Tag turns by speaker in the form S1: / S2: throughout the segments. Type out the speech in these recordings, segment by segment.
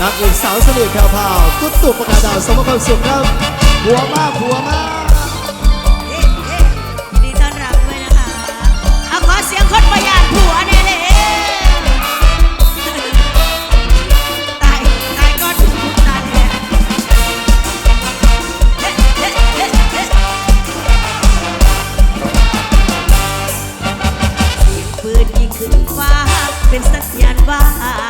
S1: นางเอกสาวเสน่ห์แผ่วพาวตุ๊ดตุกประกาศดาวสมความสุขครับหัวมากหัวมาก
S2: เฮ้เฮ้ดีต้อนรับด้วยนะคะเอาขอเสียงคนประหยัดผัวแน่เลยตายตายก่อนตายแน่เฮ้เฮ้เฮ้เฮ้เสียงปืนยิงขึ้นฟ้า เป็นสัญญาณว่าฮักเขาต้อง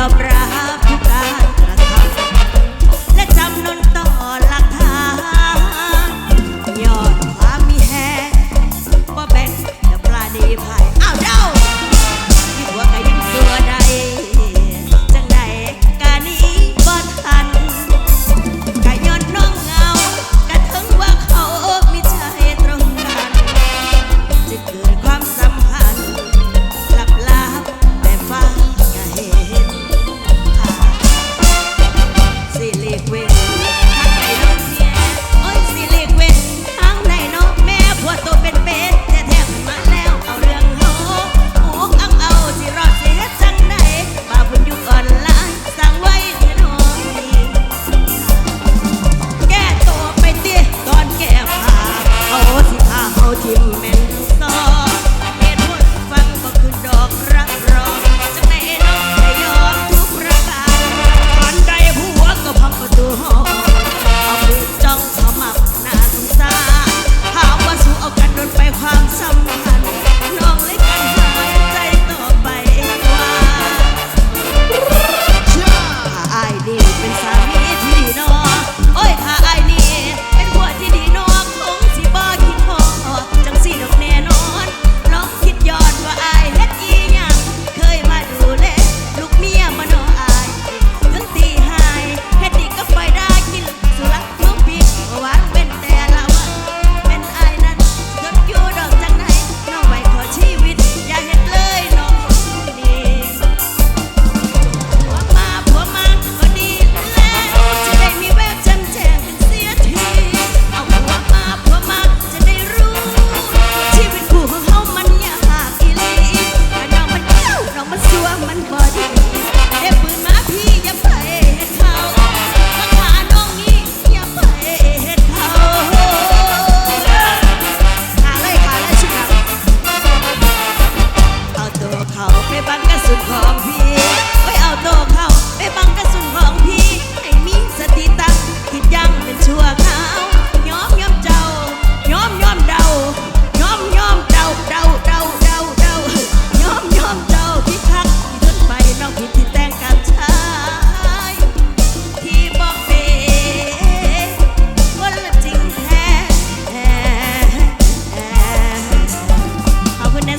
S2: Abraham.